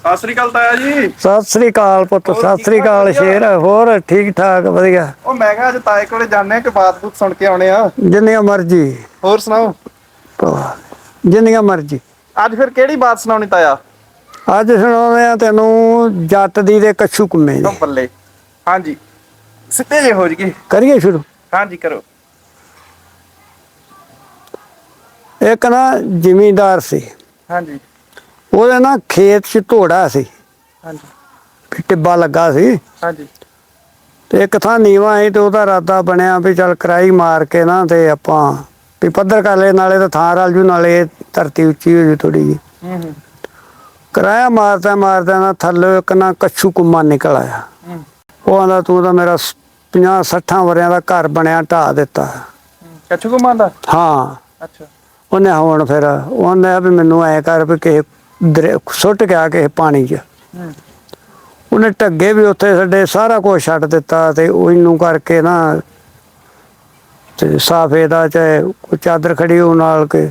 ਸਤਿ ਸ੍ਰੀ ਅਕਾਲ ਤਾਇਆ ਜੀ। ਸਤਿ ਸ੍ਰੀ ਅਕਾਲ ਪੁੱਤ ਸਤਿ ਸ੍ਰੀ ਅਕਾਲ ਸ਼ੇਰ ਹੋਰ ਠੀਕ ਠਾਕ ਵਧੀਆ। ਉਹ ਮੈਂ ਕਿਹਾ ਅੱਜ ਤਾਏ ਕੋਲੇ ਜਾਣੇ ਕਿ ਬਾਤ ਬੂਤ ਸੁਣ ਕੇ ਆਉਣੇ ਆ। ਜਿੰਨੀਆਂ ਮਰਜ਼ੀ। ਹੋਰ ਸੁਣਾਓ? ਜਿੰਨੀਆਂ ਮਰਜ਼ੀ। ਅੱਜ ਫਿਰ ਕਿਹੜੀ ਬਾਤ ਸੁਣਾਉਣੀ ਤਾਇਆ? ਅੱਜ ਸੁਣਾਉਂਦੇ ਆ ਤੈਨੂੰ ਜੱਟ ਦੀ ਤੇ ਕੱਛੂ ਕੁੰਮੇ ਦੀ। ਬੱਲੇ। ਹਾਂਜੀ। ਸਿੱਧੇ ਜੇ ਹੋ ਜਗੇ ਕਰੀਏ ਸ਼ੁਰੂ? ਹਾਂਜੀ ਕਰੋ। ਇੱਕ ਨਾ ਜ਼ਿਮੀਂਦਾਰ ਸੀ। ਹਾਂਜੀ। ਉਹਦੇ ਨਾ ਖੇਤ 'ਚ ਘੋੜਾ ਸੀ। ਹਾਂਜੀ। ਟਿੱਬਾ ਲੱਗਾ ਸੀ। ਹਾਂਜੀ। ਤੇ ਇੱਕ ਥਾਂ ਨੀਵਾ ਸੀ ਤੇ ਉਹਦਾ ਇਰਾਦਾ ਬਣਿਆ ਵੀ ਚੱਲ ਕਰਾਈ ਮਾਰ ਕੇ ਨਾ ਤੇ ਆਪਾਂ ਵੀ ਪੱਧਰ ਕਰ ਲੈ ਨਾਲੇ ਤਾਂ ਥਾਂ ਰਲ ਜੂ ਨਾਲੇ ਧਰਤੀ ਉੱਚੀ ਹੋ ਜੂ ਥੋੜੀ ਜੀ ਹੂੰ ਹੂੰ। ਕਰਾਇਆ ਮਾਰਦਾ ਮਾਰਦਾ ਨਾ ਥੱਲੇ ਇੱਕ ਨਾ ਕੱਛੂ ਕੁੰਮਾ ਨਿਕਲ ਆਇਆ। ਹੂੰ। ਉਹ ਆਂਦਾ ਤੂੰ ਤਾਂ ਮੇਰਾ 50 60 ਵਰਿਆਂ ਦਾ ਘਰ ਬਣਿਆ ਢਾ ਦਿੱਤਾ। ਕੱਛੂ ਕੋ ਮੰਨਦਾ ਹਾਂ। ਅੱਛਾ। ਉਹਨੇ ਹੁਣ ਫਿਰ ਉਹਨੇ ਵੀ ਮੈਨੂੰ ਐ ਕਰ ਵੀ ਕਿਸੇ ਸੁੱਟ ਗਿਆ ਕਿਸੇ ਪਾਣੀ 'ਚ। ਉਹਨੇ ਢੱਗੇ ਵੀ ਉੱਥੇ ਛੱਡੇ ਸਾਰਾ ਕੁਝ ਛੱਡ ਦਿੱਤਾ ਤੇ ਉਹ ਇਹਨੂੰ ਕਰਕੇ ਨਾ ਤੇ ਸਾਫੇ ਦਾ ਚਾਹੇ ਕੋਈ ਚਾਦਰ ਖੜੀ ਉਹ ਨਾਲ ਕੇ।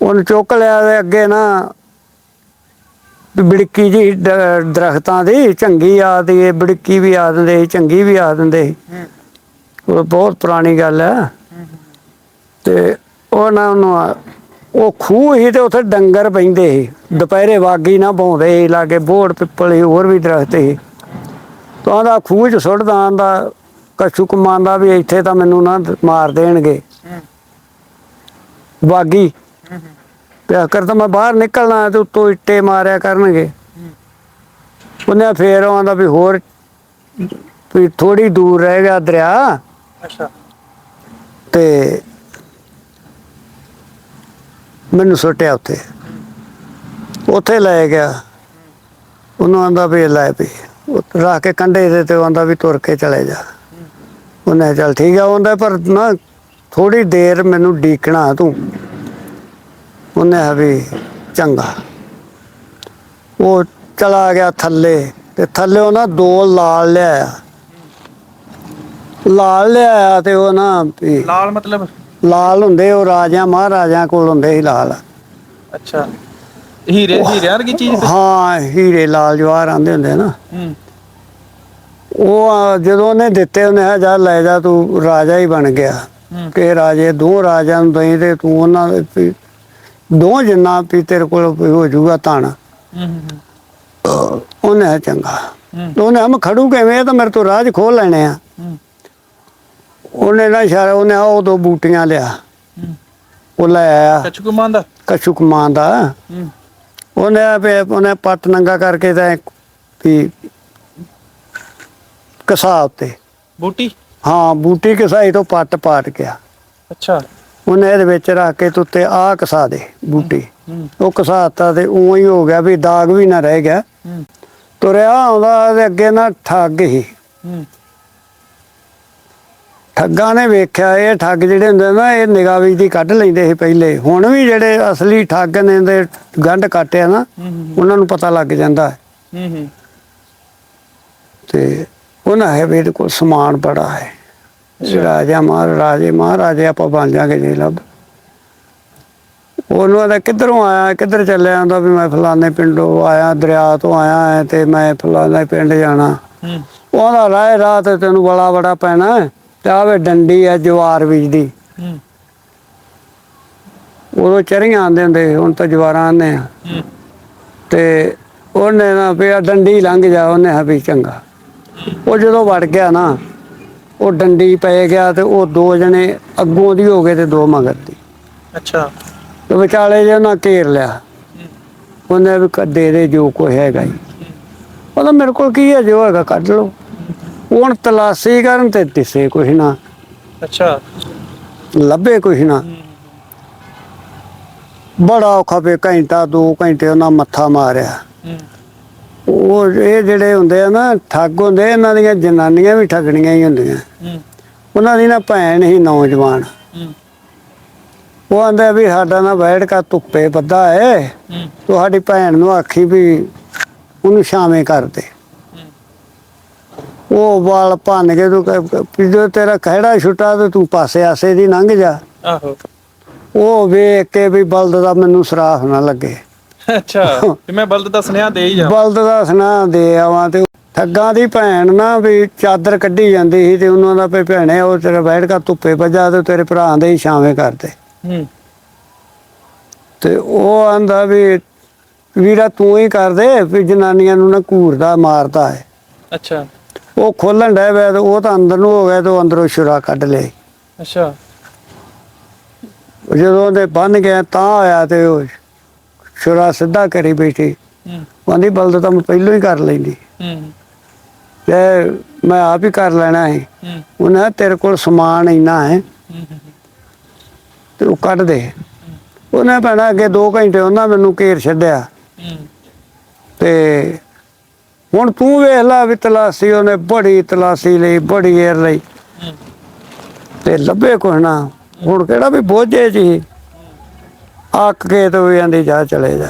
ਉਹਨੂੰ ਚੁੱਕ ਲਿਆ ਤੇ ਅੱਗੇ ਨਾ ਬਿੜਕੀ ਜੀ ਦਰਖਤਾਂ ਦੀ ਚੰਗੀ ਆ ਦੀ ਇਹ ਬਿੜਕੀ ਵੀ ਆ ਦਿੰਦੇ ਚੰਗੀ ਵੀ ਆ ਦਿੰਦੇ ਉਹ ਬਹੁਤ ਪੁਰਾਣੀ ਗੱਲ ਹੈ। ਤੇ ਉਹ ਨਾ ਉਹਨੂੰ ਆ- ਉਹ ਖੂਹ ਸੀ ਤੇ ਉੱਥੇ ਡੰਗਰ ਪੈਂਦੇ ਸੀ। ਦੁਪਹਿਰੇ ਵਾਗੀ ਨਾ ਪਾਉਂਦੇ ਲਾਗੇ ਬੋੜ ਪਿੱਪਲ ਹੋਰ ਵੀ ਦਰਖਤ ਸੀ। ਤਾਂ ਆਂਦਾ ਖੂਹ ਚ ਸੁੱਟਦਾ ਆਂਦਾ ਕਛੂ ਕਮਾਂਦਾ ਵੀ ਇੱਥੇ ਤਾਂ ਮੈਨੂੰ ਨਾ ਮਾਰ ਦੇਣਗੇ। ਹੂੰ ਵਾਗੀ। ਹੂੰ ਪਿਆ ਕਰ ਤਾਂ ਮੈਂ ਬਾਹਰ ਨਿਕਲਣਾ ਤੇ ਉੱਤੋਂ ਇੱਟੇ ਮਾਰਿਆ ਕਰਨਗੇ। ਉਹਨੇ ਫੇਰ ਆਂਦਾ ਵੀ ਹੋਰ ਵੀ ਥੋੜੀ ਦੂਰ ਰਹਿ ਗਿਆ ਦਰਿਆ। ਅੱਛਾ। ਤੇ ਮੈਨੂੰ ਸੁੱਟਿਆ ਉੱਥੇ। ਉੱਥੇ ਲੈ ਗਿਆ। ਉਹਨੂੰ ਆਂਦਾ ਵੀ ਲੈ ਵੀ। ਰੱਖ ਕੇ ਕੰਢੇ ਦੇ ਤੇ ਆਂਦਾ ਵੀ ਤੁਰ ਕੇ ਚਲੇ ਜਾ। ਉਹਨੇ ਕਿਹਾ ਠੀਕ ਆ। ਉਹਦਾ ਪਰ ਨਾ ਥੋੜੀ ਦੇਰ ਮੈਨੂੰ ਡੀਕਣਾ ਤੂੰ। ਉਹਨੇ ਕਿਹਾ ਵੀ ਚੰਗਾ। ਉਹ ਚਲਾ ਗਿਆ ਥੱਲੇ ਤੇ ਥੱਲੇ ਉਹ ਨਾ ਦੋ ਲਾਲ ਲਿਆਇਆ। ਲਾਲ ਲਿਆਇਆ ਤੇ ਉਹ ਨਾ ਲਾਲ ਮਤਲਬ? ਲਾਲ ਹੁੰਦੇ ਉਹ ਰਾਜਿਆਂ ਮਹਾਰਾਜਿਆਂ ਕੋਲ ਹੁੰਦੇ ਸੀ ਲਾਲ। ਅੱਛਾ। ਹੀਰੇ ਹੀਰੇ ਵਰਗੀ ਚੀਜ਼? ਹਾਂ ਹੀਰੇ ਲਾਲ ਜਵਾਹਰ ਆਂਦੇ ਹੁੰਦੇ ਨਾ। ਹੂੰ। ਉਹ ਆ, ਜਦੋਂ ਉਹਨੇ ਦਿੱਤੇ ਉਹਨੇ ਕਿਹਾ ਜਾ ਲੈ ਜਾ ਤੂੰ ਰਾਜਾ ਹੀ ਬਣ ਗਿਆ। ਹੂੰ। ਕਿ ਰਾਜੇ ਦੋ ਰਾਜਿਆਂ ਨੂੰ ਦਈ ਤੇ ਤੂੰ ਉਹਨਾਂ ਦੇ ਵੀ ਦੋ ਜਿੰਨਾ ਵੀ ਤੇਰੇ ਕੋਲ ਵੀ ਹੋ ਜਾਊਗਾ ਹੂੰ ਹੂੰ ਉਹਨੇ ਕਿਹਾ ਚੰਗਾ। ਹੂੰ। ਉਹਨੇ ਹਮ ਖੜੂ ਕਿਵੇਂ ਇਹ ਤਾਂ ਮੇਰੇ ਤੋਂ ਰਾਜ ਖੋਲ ਲੈਣੇ ਆ। ਹੂੰ। ਉਹਨੇ ਨਾ ਇਸ਼ਾਰਾ ਉਹਨੇ ਉਹ ਦੋ ਬੂਟੀਆਂ ਲਿਆ। ਉਹ ਲੈ ਆਇਆ। ਕੱਛੂ ਕੋ ਮੰਨਦਾ ਕਛੁਕ ਮਾਂ ਦਾ। ਹੂੰ। ਉਹਨੇ ਆਪੇ ਉਹਨੇ ਪੱਟ ਨੰਗਾ ਕਰਕੇ ਤਾਂ ਵੀ ਕਸਾ ਉੱਤੇ। ਬੂਟੀ? ਹਾਂ ਬੂਟੀ ਕਸਾਈ ਤੋਂ ਪੱਟ ਪਾਟ ਗਿਆ। ਅੱਛਾ। ਉਹਨੇ ਇਹਦੇ ਵਿੱਚ ਰੱਖ ਕੇ ਤੁੱਤੇ ਆ ਕਸਾ ਦੇ ਬੂਟੀ। ਹੂੰ ਉਹ ਕਸਾਤਾ ਤੇ ਉਵੇਂ ਹੀ ਹੋ ਗਿਆ ਵੀ ਦਾਗ ਵੀ ਨਾ ਰਹਿ ਗਿਆ। ਹੂੰ। ਤੁਰਿਆ ਆਉਂਦਾ ਤੇ ਅੱਗੇ ਨਾ ਠੱਗ ਹੀ। ਹੂੰ। ਠੱਗਾਂ ਨੇ ਵੇਖਿਆ ਇਹ ਠੱਗ ਜਿਹੜੇ ਹੁੰਦੇ ਨਾ ਇਹ ਨਿਗਾਹ ਵਿੱਚ ਦੀ ਕੱਢ ਲੈਂਦੇ ਸੀ ਪਹਿਲੇ। ਹੁਣ ਵੀ ਜਿਹੜੇ ਅਸਲੀ ਠੱਗ ਨੇ ਦੇ ਗੰਢ ਕਾਟਿਆ ਨਾ ਉਹਨਾਂ ਨੂੰ ਪਤਾ ਲੱਗ ਜਾਂਦਾ ਹੈ। ਤੇ ਉਹਨਾਂ ਹੈ ਵੀ ਕੋਲ ਸਮਾਨ ਬੜਾ ਹੈ। ਰਾਜਾ ਮਹਾਰਾਜੇ ਮਹਾਰਾਜੇ ਆਪਾਂ ਬਣ ਜਾਗੇ ਜੇ ਲੱਭ। ਉਹਨੂੰ ਆਦਾ ਕਿੱਧਰੋਂ ਆਇਆ ਕਿੱਧਰ ਚੱਲਿਆ? ਆਂਦਾ ਵੀ ਮੈਂ ਫਲਾਣੇ ਪਿੰਡੋਂ ਆਇਆ ਦਰਿਆ ਤੋਂ ਆਇਆ ਤੇ ਮੈਂ ਫਲਾਣੇ ਪਿੰਡ ਜਾਣਾ। ਉਹਦਾ ਰਾਹ ਰਾਹ ਤੇ ਤੈਨੂੰ ਬੜਾ ਬੜਾ ਪੈਣਾ। ਤੇ ਆਵੇ ਡੰਡੀ ਹੈ ਜਵਾਰ ਬੀਜ ਦੀ ਹੂੰ। ਉਦੋਂ ਚਰੀਆਂ ਆਂਦੇ ਹੁੰਦੇ ਹੁਣ ਤਾਂ ਜਵਾਰਾਂ ਆਂਦੇ ਆ। ਤੇ ਉਹਨੇ ਨਾ ਵੀ ਆਹ ਡੰਡੀ ਲੰਘ ਜਾ ਉਹਨੇ ਆ ਵੀ ਚੰਗਾ। ਉਹ ਜਦੋਂ ਵੜ ਗਿਆ ਨਾ ਉਹ ਡੰਡੀ ਪੈ ਗਿਆ ਤੇ ਉਹ ਦੋ ਜਣੇ ਅੱਗੋਂ ਦੀ ਹੋ ਗਏ ਤੇ ਦੋ ਮਗਰ ਦੀ। ਅੱਛਾ। ਤੇ ਵਿਚਾਲੇ ਜੇ ਉਹਨਾਂ ਘੇਰ ਲਿਆ। ਉਹਨੇ ਵੀ ਕ- ਦੇ ਦੇ ਜੋ ਕੋਈ ਹੈਗਾ ਹੀ। ਉਹਦਾ ਮੇਰੇ ਕੋਲ ਕੀ ਹੈ ਜੋ ਹੈਗਾ ਕੱਢ ਲਓ। ਹੁਣ ਤਲਾਸ਼ੀ ਕਰਨ ਤੇ ਦਿਸੇ ਕੁਛ ਨਾ। ਅੱਛਾ। ਲੱਭੇ ਕੁਛ ਨਾ। ਬੜਾ ਔਖਾ ਪੇ ਘੰਟਾ ਦੋ ਘੰਟੇ ਉਹਨਾਂ ਮੱਥਾ ਮਾਰਿਆ। ਉਹ ਇਹ ਜਿਹੜੇ ਹੁੰਦੇ ਆ ਨਾ ਠੱਗ ਹੁੰਦੇ ਇਹਨਾਂ ਦੀਆਂ ਜਨਾਨੀਆਂ ਵੀ ਠੱਗਣੀਆਂ ਹੀ ਹੁੰਦੀਆਂ। ਉਹਨਾਂ ਦੀ ਨਾ ਭੈਣ ਹੀ ਨੌਜਵਾਨ। ਉਹ ਆਂਦਾ ਵੀ ਸਾਡਾ ਨਾ ਬੈਠ ਕਾ ਧੁੱਪੇ ਹੈ। ਹੂੰ ਤੁਹਾਡੀ ਭੈਣ ਨੂੰ ਆਖੀ ਵੀ ਉਹਨੂੰ ਸ਼ਾਮੇ ਕਰ ਦੇ। ਉਹ ਵਾਲ ਭੰਨ ਕੇ ਤੂੰ ਜੋ ਤੇਰਾ ਖਹਿੜਾ ਛੁੱਟਾ ਤੇ ਤੂੰ ਪਾਸੇ ਆਸੇ ਦੀ ਲੰਘ ਜਾ। ਆਹੋ। ਉਹ ਵੇਖ ਕੇ ਵੀ ਬਲਦ ਦਾ ਮੈਨੂੰ ਸਰਾਫ ਨਾ ਲੱਗੇ। ਅੱਛਾ ਵੀ ਮੈਂ ਬਲਦ ਦਾ ਸੁਨੇਹਾ ਦੇ ਹੀ ਜਾ ਬਲਦ ਦਾ ਸੁਨਾ ਦੇ ਆਵਾਂ ਤੇ ਠੱਗਾਂ ਦੀ ਭੈਣ ਨਾ ਵੀ ਚਾਦਰ ਕੱਢੀ ਜਾਂਦੀ ਸੀ ਤੇ ਉਹਨਾਂ ਦਾ ਵੀ ਭੈਣੇ ਉਹ ਤੇਰਾ ਬੈਠ ਕੇ ਧੁੱਪੇ ਵੱਜਾ ਤੇ ਤੇਰੇ ਭਰਾ ਦੇ ਹੀ ਛਾਵੇਂ ਕਰਦੇ। ਹੂੰ। ਤੇ ਉਹ ਆਂਦਾ ਵੀ ਵੀਰਾ ਤੂੰ ਹੀ ਕਰ ਦੇ ਵੀ ਜਨਾਨੀਆਂ ਨੂੰ ਨਾ ਘੂਰਦਾ ਮਾਰਦਾ ਹੈ। ਅੱਛਾ। ਉਹ ਖੋਲਣ ਡਿਆ ਪਿਆ ਤੇ ਉਹ ਤਾਂ ਅੰਦਰ ਨੂੰ ਹੋ ਗਿਆ ਤੇ ਉਹ ਅੰਦਰੋਂ ਛੁਰਾ ਕੱਢ ਲਈ ਅੱਛਾ। ਜਦੋਂ ਉਹਦੇ ਬੰਨ ਗਿਆ ਤਾਂ ਆਇਆ ਤੇ ਉਹ ਛੁਰਾ ਸਿੱਧਾ ਕਰੀ ਬੈਠੀ। ਹੂੰ। ਕਹਿੰਦੀ ਬਲਦ ਤਾਂ ਮੈਂ ਪਹਿਲਾਂ ਹੀ ਕਰ ਲੈਂਦੀ। ਹੂੰ। ਤੇ ਮੈਂ ਆਪ ਹੀ ਕਰ ਲੈਣਾ ਹੈ। ਉਹਨਾਂ ਤੇਰੇ ਕੋਲ ਸਮਾਨ ਇੰਨਾ ਹੈ। ਤੇ ਉਹ ਕੱਢ ਦੇ। ਉਹਨੇ ਭੈਣਾ ਅੱਗੇ 2 ਘੰਟੇ ਉਹਨਾਂ ਮੈਨੂੰ ਘੇਰ ਛੱਡਿਆ। ਤੇ ਹੁਣ ਤੂੰ ਵੇਖ ਲੈ ਵੀ ਤਲਾਸੀ ਉਹਨੇ ਬੜੀ ਤਲਾਸੀ ਲਈ ਬੜੀ ਏਰ ਲਈ। ਤੇ ਲੱਭੇ ਕੁਛ ਨਾ। ਹੁਣ ਕਿਹੜਾ ਵੀ ਬੋਝੇ ਜੀ। ਅੱਕ ਕੇ ਤੇ ਵੀ ਆਂਦੀ ਜਾ ਚਲੇ ਜਾ।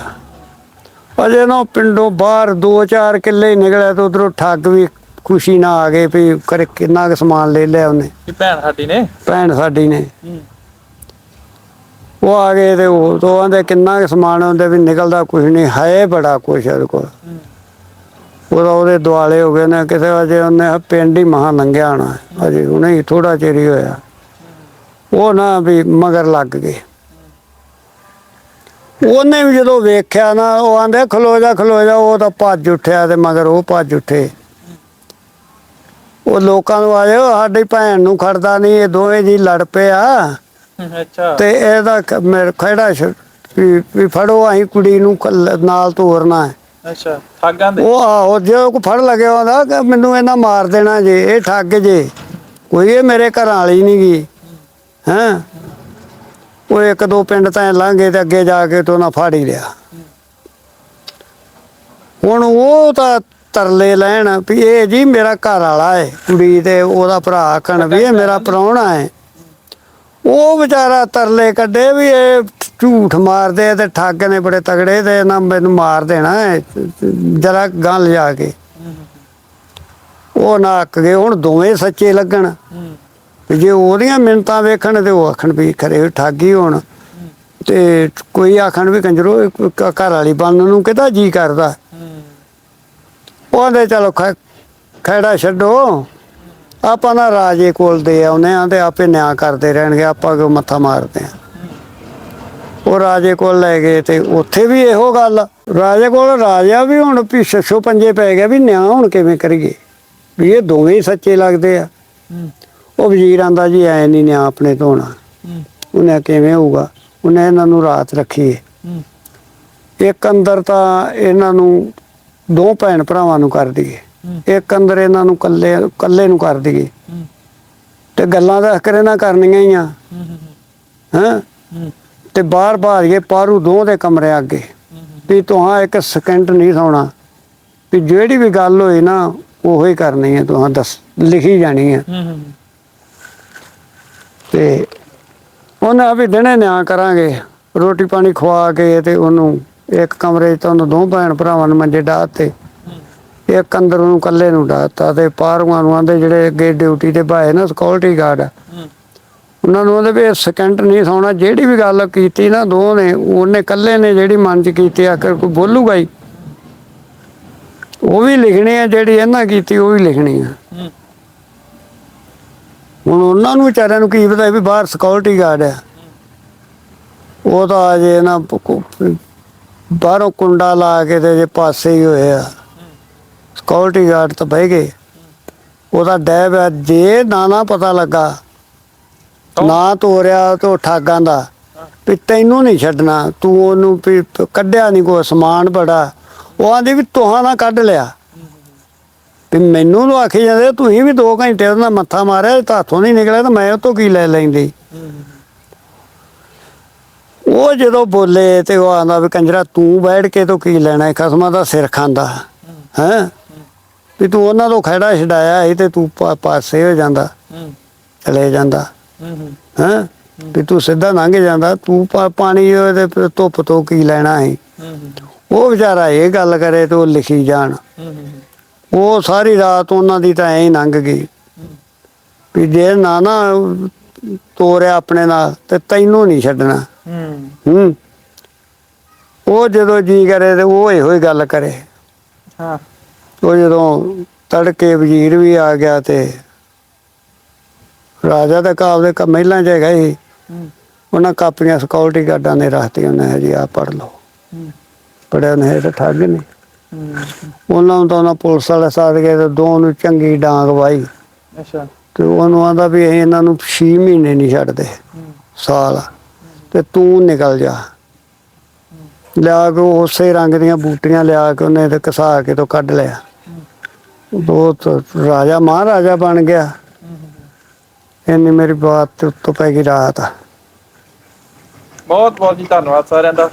ਅਜੇ ਨਾ ਪਿੰਡੋਂ ਬਾਹਰ 2-4 ਕਿੱਲੇ ਹੀ ਨਿਕਲਿਆ ਤੇ ਉਧਰੋਂ ਠੱਗ ਵੀ ਖੁਸ਼ੀ ਨਾ ਆ ਗਏ ਵੀ ਕਰ ਕਿੰਨਾ ਕੁ ਸਮਾਨ ਲੈ ਲਿਆ ਉਹਨੇ। ਭੈਣ ਸਾਡੀ ਨੇ? ਭੈਣ ਸਾਡੀ ਨੇ। ਉਹ ਆ ਗਏ ਤੇ ਉਹ ਤੋਂ ਆਂਦੇ ਕਿੰਨਾ ਕੁ ਸਮਾਨ ਹੁੰਦੇ ਵੀ ਨਿਕਲਦਾ ਕੁਝ ਨਹੀਂ। ਹੈ ਬੜਾ ਕੁਛ ਉਹਦੇ ਕੋਲ। ਉਹਦਾ ਉਹਦੇ ਦੁਆਲੇ ਹੋ ਗਏ ਨੇ ਕਿਸੇ ਵਜੇ ਉਹਨੇ ਪਿੰਡ ਹੀ ਮਹਾ ਲੰਘਿਆ ਹੋਣਾ। ਅਜੇ ਉਹਨੇ ਹੀ ਥੋੜਾ ਚਿਰ ਹੀ ਹੋਇਆ। ਉਹ ਨਾ ਵੀ ਮਗਰ ਲੱਗ ਗਏ। ਉਹਨੇ ਵੀ ਜਦੋਂ ਵੇਖਿਆ ਨਾ ਉਹ ਆਂਦੇ ਖਲੋ ਜਾ ਖਲੋ ਜਾ ਉਹ ਤਾਂ ਭੱਜ ਉੱਠਿਆ ਤੇ ਮਗਰ ਉਹ ਭੱਜ ਉੱਠੇ। ਉਹ ਲੋਕਾਂ ਨੂੰ ਆਏ "ਉਹ ਸਾਡੀ ਭੈਣ ਨੂੰ ਖੜਦਾ ਨਹੀਂ ਇਹ ਦੋਵੇਂ ਜੀ ਲੜ ਪਿਆ ਹੂੰ, ਅੱਛਾ। ਤੇ ਇਹਦਾ ਮੇਰੇ ਖੜਾ ਵੀ ਫੜੋ ਅਸੀਂ ਕੁੜੀ ਨੂੰ ਨਾਲ ਤੋਰਨਾ ਹੈ। ਅੱਛਾ ਠਾਗਾਂ ਦੇ? ਉਹ ਆਹੋ ਜੇ ਕੋ ਫੜ ਲੱਗਿਆ ਹੁੰਦਾ ਕਿ ਮੈਨੂੰ ਇਹਨਾਂ ਮਾਰ ਦੇਣਾ ਜੇ ਇਹ ਠੱਗ ਜੇ। ਕੋਈ ਇਹ ਮੇਰੇ ਘਰ ਵਾਲੀ ਨਹੀਂ ਗਈ ਹੈਂ? ਉਹ ਇੱਕ ਦੋ ਪਿੰਡ ਤਾਂ ਲੰਘੇ ਤੇ ਅੱਗੇ ਜਾ ਕੇ ਤੋਂ ਨਾ ਫੜ ਹੀ ਲਿਆ। ਹੁਣ ਉਹ ਤਾਂ ਤਰਲੇ ਲੈਣ ਵੀ ਇਹ ਜੀ ਮੇਰਾ ਘਰ ਵਾਲਾ ਹੈ ਕੁੜੀ ਤੇ ਉਹਦਾ ਭਰਾ ਆਖਣ ਵੀ ਇਹ ਮੇਰਾ ਪ੍ਰਾਹੁਣਾ ਹੈ ਉਹ ਵਿਚਾਰਾ ਤਰਲੇ ਕੱਢੇ ਵੀ ਇਹ ਝੂਠ ਮਾਰਦੇ ਆ ਤੇ ਠੱਗ ਨੇ ਬੜੇ ਤਗੜੇ ਤੇ ਨਾ ਮੈਨੂੰ ਮਾਰ ਦੇਣਾ ਜਰਾ ਗਾਂ ਲਿਜਾ ਕੇ। ਉਹ ਨਾ ਅੱਕ ਗਏ, ਹੁਣ ਦੋਵੇਂ ਸੱਚੇ ਲੱਗਣ। ਹੂੰ ਜੇ ਉਹਦੀਆਂ ਮਿੰਤਾਂ ਵੇਖਣ ਤੇ ਉਹ ਆਖਣ ਵੀ ਖਰੇ ਠੱਗੀ ਹੋਣ। ਤੇ ਕੋਈ ਆਖਣ ਵੀ ਕੰਜਰੋ ਘਰ ਵਾਲੀ ਬੰਨ ਨੂੰ ਕਿਹਦਾ ਜੀ ਕਰਦਾ? ਉਹਦੇ ਚਲੋ ਖ- ਖਹਿੜਾ ਛੱਡੋ। ਆਪਾਂ ਨਾ ਰਾਜੇ ਕੋਲ ਦੇ ਆਉਨੇ ਆ ਤੇ ਆਪੇ ਨਿਆਂ ਕਰਦੇ ਰਹਿਣਗੇ, ਆਪਾਂ ਕਿਉਂ ਮੱਥਾ ਮਾਰਦੇ ਆ? ਉਹ ਰਾਜੇ ਕੋਲ ਲੈ ਗਏ ਤੇ ਉੱਥੇ ਵੀ ਇਹੋ ਗੱਲ। ਰਾਜੇ ਕੋਲ ਰਾਜਾ ਵੀ ਹੁਣ ਛੱਛੋ ਪੰਜੇ ਪੈ ਗਿਆ ਵੀ ਨਿਆਂ ਹੁਣ ਕਿਵੇਂ ਕਰੀਏ? ਵੀ ਇਹ ਦੋਵੇਂ ਸੱਚੇ ਲੱਗਦੇ ਆ। ਉਹ ਵਜ਼ੀਰ ਆਂਦਾ ਜੀ ਐ ਨਹੀਂ ਨਿਆਂ ਆਪਣੇ ਤੋਂ ਹੋਣਾ ਉਹਨੇ ਕਿਵੇਂ ਹੋਊਗਾ? ਉਹਨੇ ਇਹਨਾਂ ਨੂੰ ਰਾਤ ਰੱਖੀ ਇੱਕ ਅੰਦਰ ਤਾਂ ਇਹਨਾਂ ਨੂੰ ਦੋ ਭੈਣ ਭਰਾਵਾਂ ਨੂੰ ਕਰ ਦਈਏ। ਇੱਕ ਅੰਦਰ ਇਹਨਾਂ ਨੂੰ ਕੱਲੇ ਕੱਲੇ ਨੂੰ ਕਰ ਦਈਏ ਤੇ ਗੱਲਾਂ ਤਾਂ ਕਰੇ ਨਾ ਕਰਨੀਆਂ ਹੀ ਆ। ਹੂੰ। ਤੇ ਬਾਹਰ ਬਾਹਰੀਏ ਪਾਰੂ ਦੋ ਦੇ ਕਮਰੇ ਅੱਗੇ। ਵੀ ਤੁਹਾਂ ਇੱਕ ਸਕਿੰਟ ਨਹੀਂ ਸੌਣਾ। ਵੀ ਜਿਹੜੀ ਵੀ ਗੱਲ ਹੋਈ ਨਾ ਉਹੋ ਹੀ ਕਰਨੀ ਹੈ ਤੁਹਾਂ ਦੱਸ ਲਿਖੀ ਜਾਣੀ ਹੈ। ਤੇ ਉਹਨੇ ਵੀ ਦਿਨੇ ਨਿਆਂ ਕਰਾਂਗੇ। ਰੋਟੀ ਪਾਣੀ ਖਵਾ ਕੇ ਤੇ ਉਹਨੂੰ ਇੱਕ ਕਮਰੇ 'ਚ ਤਾਂ ਉਹਨੂੰ ਦੋ ਭੈਣ ਭਰਾਵਾਂ ਨੂੰ ਮੰਜੇ ਡਾਤੇ ਇੱਕ ਅੰਦਰ ਉਹਨੂੰ ਇਕੱਲੇ ਨੂੰ ਡਾਤਾ ਤੇ ਪਾਰੂਆਂ ਨੂੰ ਆਂਦੇ ਜਿਹੜੇ ਅੱਗੇ ਡਿਊਟੀ ਤੇ ਭਾਏ ਨਾ ਸਿਕਿਉਰਿਟੀ ਗਾਰਡ ਉਹਨਾਂ ਨੂੰ ਉਹਦੇ ਵੀ ਸਕਿੰਟ ਨਹੀਂ ਸੌਣਾ। ਜਿਹੜੀ ਵੀ ਗੱਲ ਕੀਤੀ ਨਾ ਦੋ ਨੇ ਉਹਨੇ ਇਕੱਲੇ ਨੇ ਜਿਹੜੀ ਮਨ 'ਚ ਕੀਤੀ ਆ ਕੋਈ ਬੋਲੂਗਾ ਹੀ ਉਹ ਵੀ ਲਿਖਣੀ ਆ ਜਿਹੜੀ ਇਹਨਾਂ ਕੀਤੀ ਉਹ ਵੀ ਲਿਖਣੀ ਆ। ਹੁਣ ਉਹਨਾਂ ਨੂੰ ਵਿਚਾਰਿਆਂ ਨੂੰ ਕੀ ਪਤਾ ਵੀ ਬਾਹਰ ਸਿਕਿਉਰਿਟੀ ਗਾਰਡ ਆ। ਉਹ ਤਾਂ ਅਜੇ ਨਾ ਬਾਹਰੋਂ ਕੁੰਡਾ ਲਾ ਕੇ ਤੇ ਜੇ ਪਾਸੇ ਹੀ ਹੋਏ ਆ। ਸਿਕਿਉਰਿਟੀ ਗਾਰਡ ਤਾਂ ਬਹਿ ਗਏ। ਉਹਦਾ ਡੈਬ ਆ। ਜੇ ਨਾ ਨਾ ਪਤਾ ਲੱਗਾ ਨਾ ਤੋਰਿਆ ਤੇ ਠਾਗਾਂ ਦਾ। ਵੀ ਤੈਨੂੰ ਨਹੀਂ ਛੱਡਣਾ ਤੂੰ ਉਹਨੂੰ ਵੀ ਕੱਢਿਆ ਨਹੀਂ ਕੋਈ ਸਮਾਨ ਬੜਾ। ਉਹ ਆਂਦੀ ਵੀ ਤੁਹਾਂ ਨਾ ਕੱਢ ਲਿਆ। ਵੀ ਮੈਨੂੰ ਨੂੰ ਆਖੀ ਜਾਂਦੇ ਤੁਸੀਂ ਵੀ 2 ਘੰਟੇ ਉਹਦਾ ਮੱਥਾ ਮਾਰਿਆ ਤਾਂ ਹੱਥੋਂ ਨਹੀਂ ਨਿਕਲਿਆ ਤਾਂ ਮੈਂ ਉਹ ਤੋਂ ਕੀ ਲੈ ਲੈਂਦੀ? ਉਹ ਜਦੋਂ ਬੋਲੇ ਤੇ ਉਹ ਆਂਦਾ ਵੀ ਕੰਜਰਾ ਤੂੰ ਬੈਠ ਕੇ ਤੋਂ ਕੀ ਲੈਣਾ? ਹੈ ਖਸਮਾਂ ਦਾ ਸਿਰ ਖਾਂਦਾ। ਹੈ? ਵੀ ਤੂੰ ਉਹਨਾਂ ਤੋਂ ਖੜਾ ਛਡਾਇਆ ਸੀ ਤੇ ਤੂੰ ਪਾਸੇ ਹੋ ਜਾਂਦਾ ਚਲੇ ਜਾਂਦਾ। ਹੂੰ। ਵੀ ਤੂੰ ਸਿੱਧਾ ਲੰਘ ਜਾਂਦਾ ਤੂੰ ਪਾਣੀ ਪ- ਧੁੱਪ ਤੋਂ ਕੀ ਲੈਣਾ ਹੈ ਉਹ ਵਿਚਾਰਾ ਇਹ ਗੱਲ ਕਰੇ ਤੇ ਉਹ ਲਿਖੀ ਜਾਣ। ਉਹ ਸਾਰੀ ਰਾਤ ਉਹਨਾਂ ਦੀ ਤਾਂ ਐਂ ਹੀ ਲੰਘ ਗਈ। ਵੀ ਜੇ ਨਾ ਨਾ ਤੋਰਿਆ ਆਪਣੇ ਨਾਲ ਤੇ ਤੈਨੂੰ ਨਹੀਂ ਛੱਡਣਾ। ਹੂੰ। ਉਹ ਜਦੋਂ ਜੀ ਕਰੇ ਤੇ ਉਹ ਇਹੋ ਹੀ ਗੱਲ ਕਰੇ। ਹਾਂ। ਉਹ ਜਦੋਂ ਤੜਕੇ ਵਜ਼ੀਰ ਵੀ ਆ ਗਿਆ ਤੇ ਰਾਜਾ ਤਾਂ ਕਾਬਲੇ ਕ ਮਹਿਲਾਂ ਚ ਹੈਗਾ ਸੀ ਉਹਨਾਂ ਕਾਪੀਆਂ ਸਿਕਿਉਰਿਟੀ ਗਾਰਡਾਂ ਨੇ ਰੱਖਤੀਆਂ ਉਹਨੇ ਜੀ ਆ ਪੜ ਲਓ। ਪੜਿਆ ਉਹਨੇ ਤਾਂ ਠੱਗ ਨਹੀਂ ਹੂੰ। ਉਹਨਾਂ ਨੂੰ ਤਾਂ ਉਹਨਾਂ ਪੁਲਿਸ ਵਾਲੇ ਸਾਧ ਗਏ ਤੇ ਦੋ ਨੂੰ ਚੰਗੀ ਡਾਂਗ ਵਾਈ। ਅੱਛਾ। ਤੇ ਉਹਨੂੰ ਆਂਦਾ ਵੀ ਅਸੀਂ ਇਹਨਾਂ ਨੂੰ 6 ਮਹੀਨੇ ਨਹੀਂ ਛੱਡਦੇ। ਸਾਲ। ਤੇ ਤੂੰ ਨਿਕਲ ਜਾ। ਲਿਆ ਕੇ ਉਸੇ ਰੰਗ ਦੀਆਂ ਬੂਟੀਆਂ ਲਿਆ ਕੇ ਉਹਨੇ ਤੇ ਕਸਾ ਕੇ ਤੋਂ ਕੱਢ ਲਿਆ। ਬਹੁਤ ਰਾਜਾ ਮਹਾਰਾਜਾ ਬਣ ਗਿਆ। ਇੰਨੀ ਮੇਰੀ ਬਾਤ ਤੇ ਉੱਤੋਂ ਪੈ ਗਈ ਰਾਤ। ਬਹੁਤ ਬਹੁਤ ਜੀ ਧੰਨਵਾਦ ਸਾਰਿਆਂ ਦਾ।